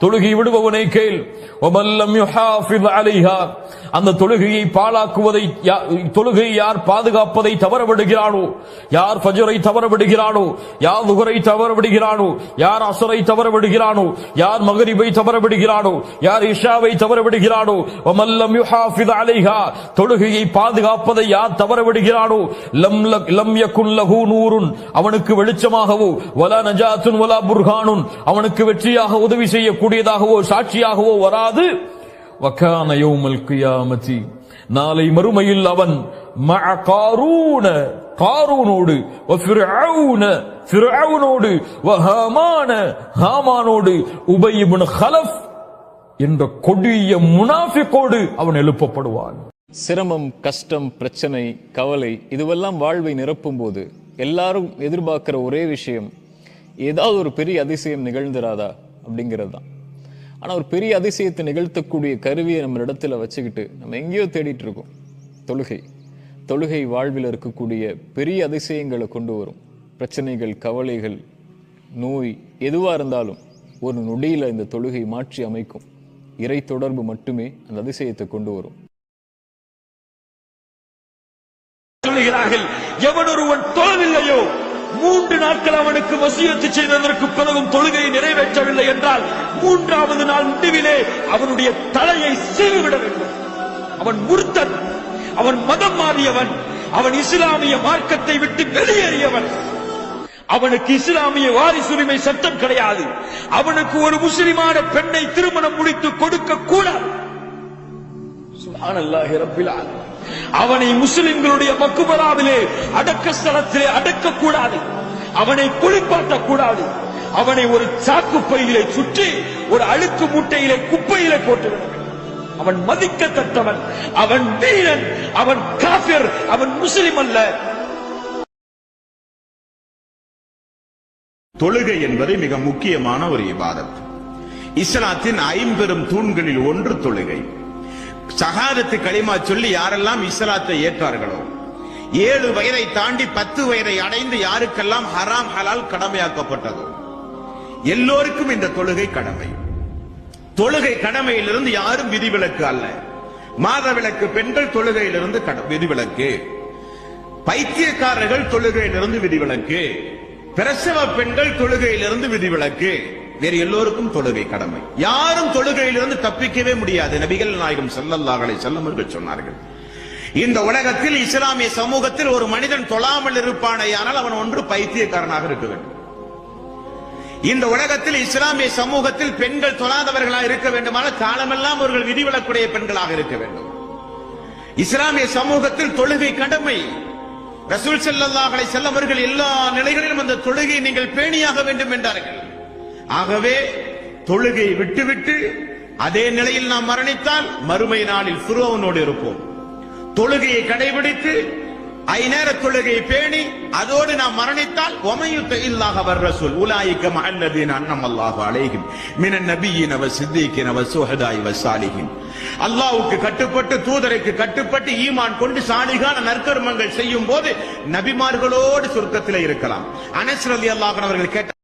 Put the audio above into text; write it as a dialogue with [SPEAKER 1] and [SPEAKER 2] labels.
[SPEAKER 1] தொழுகை விடுபவனை கேள். ஒமல்லம் அலைஹா அந்த தொழுகையை பாழாக்குவதை யா- தொழுகையை யார் பாதுகாப்பதை தவற விடுகிறானோ யார் ஃபஜரை தவற விடுகிறானோ யார் துகரை தவற விடுகிறானோ யார் அசரை தவற விடுகிறானோ யார் மகரிபை தவற விடுகிறானோ யார் இஷாவை தவற விடுகிறானோ ஒமல்லம் யுஹாஃபித் அலைஹா தொழுகையை பாதுகாப்பதை யார் தவற விடுகிறானோ லம் லக்- லம் யகுன் லஹு நூருன் அவனுக்கு வெளிச்சமாகவோ வலா நஜாத்துன் வலா புர்ஹானுன் அவனுக்கு வெற்றியாக உதவி செய்யக்கூடியதாகவோ சாட்சியாகவோ வராது. வக்கான கியாமதி. நாளை மறுமையில் அவன் காரூன காரூனோடு வ ஹாமானோடு உபை ஹலஃப் என்ற கொடிய முனாஃபிக்கோடு அவன் எழுப்பப்படுவான்.
[SPEAKER 2] சிரமம் கஷ்டம் பிரச்சனை கவலை இதுவெல்லாம் வாழ்வை நிரப்பும் போது எல்லாரும் எதிர்பார்க்கிற ஒரே விஷயம் ஏதாவது ஒரு பெரிய அதிசயம் நிகழ்ந்துராதா? அப்படிங்கிறது தான் ஆனால் ஒரு பெரிய அதிசயத்தை நிகழ்த்தக்கூடிய கருவியை நம்ம இடத்துல வச்சுக்கிட்டு நம்ம எங்கேயோ தேடிட்டு இருக்கோம். தொழுகை. தொழுகை வாழ்வில் இருக்கக்கூடிய பெரிய அதிசயங்களை கொண்டு வரும். பிரச்சனைகள் கவலைகள் நோய் எதுவா இருந்தாலும் ஒரு நொடியில இந்த தொழுகை மாற்றி அமைக்கும். இறை தொடர்பு மட்டுமே அந்த அதிசயத்தை கொண்டு வரும்.
[SPEAKER 1] சொல்லுகிறார்கள் எவன் ஒருவன் தொழவில்லையோ மூன்று நாட்கள் அவனுக்கு வசியத்து செய்ததற்கு பிறகும் தொழுகையை நிறைவேற்றவில்லை என்றால் மூன்றாவது நாள் முடிவிலே அவனுடைய தலையை சீவிவிட வேண்டும். அவன் முர்த்தன் அவன் மதம் மாறியவன் அவன் இஸ்லாமிய மார்க்கத்தை விட்டு வெளியேறியவன். அவனுக்கு இஸ்லாமிய வாரிசுரிமை சட்டம் கிடையாது. அவனுக்கு ஒரு முஸ்லிமான பெண்ணை திருமணம் முடித்து கொடுக்க கூட அவனை முஸ்லிம்களுடைய மக்குபராவிலே அடக்க ஸ்தலத்திலே அடக்க கூடாது அவனை குளிப்பாட்ட கூடாது அவனை ஒரு சாக்கு பையிலே சுற்றி ஒரு அழுக்கு மூட்டையிலே குப்பையிலே போட்டு அவன் மதிக்கத்தக்கவன் அவன் வீரன் அவன் காபிர் அவன் முஸ்லிம் அல்ல.
[SPEAKER 3] தொழுகை என்பது மிக முக்கியமான ஒரு இபாதத். இஸ்லாத்தின் ஐம்பெரும் தூண்களில் ஒன்று தொழுகை. சகாதத்து களிமா சொல்லி யாரெல்லாம் இஸ்லாத்தை ஏற்றார்களோ ஏழு வயதை தாண்டி பத்து வயதை அடைந்து யாருக்கெல்லாம் ஹராம் ஹலால் கடமையாக்கப்பட்டதோ எல்லோருக்கும் இந்த தொழுகை கடமை. தொழுகை கடமையிலிருந்து யாரும் விதிவிலக்கு அல்ல. மாதவிலக்கு பெண்கள் தொழுகையிலிருந்து கட- விதிவிலக்கு. பைத்தியக்காரர்கள் தொழுகையிலிருந்து விதிவிலக்கு. பிரசவ பெண்கள் தொழுகையிலிருந்து விதிவிலக்கு. வேறு எல்லோருக்கும் தொழுகை கடமை. யாரும் தொழுகையிலிருந்து தப்பிக்கவே முடியாது. நபிகள் நாயகம் செல்லல்லாகளை செல்லமர்கள் சொன்னார்கள். இந்த உலகத்தில் இஸ்லாமிய சமூகத்தில் ஒரு மனிதன் தொழாமல் இருப்பானேயானால் அவன் ஒன்று பைத்தியக்காரனாக இருக்க வேண்டும். இந்த உலகத்தில் இஸ்லாமிய சமூகத்தில் பெண்கள் தொழாதவர்களாக இருக்க வேண்டுமானால் காலமெல்லாம் அவர்கள் விதிவிலக்குடைய பெண்களாக இருக்க வேண்டும். இஸ்லாமிய சமூகத்தில் தொழுகை கடமை. ரசூல் ஸல்லல்லாஹு செல்லவர்கள் எல்லா நிலைகளிலும் அந்த தொழுகையை நீங்கள் பேணியாக வேண்டும் என்றார்கள். ஆகவே தொழுகை விட்டுவிட்டு அதே நிலையில் நாம் மரணித்தால் மறுமை நாளில் ஃபிரோவனோடு இருப்போம். தொழுகையை கடைபிடித்து ஐநேர தொழுகையை பேணி அதோடு நாம் மரணித்தால் ஒமையுத்த இல்லாக வர்ற சொல் உலாய்க்க மஹல்லதீன் அன்னம் அல்லாஹு அலைஹிம் மினன் நபியின் அவ சித்திக்கின் அவ சுஹதாய் வசாலிகின் அல்லாவுக்கு கட்டுப்பட்டு தூதருக்கு கட்டுப்பட்டு ஈமான் கொண்டு சாலிகான நற்கர்மங்கள் செய்யும் போது நபிமார்களோடு சுருக்கத்தில் இருக்கலாம். அனஸ் அல்லாஹன் அவர்கள் கேட்ட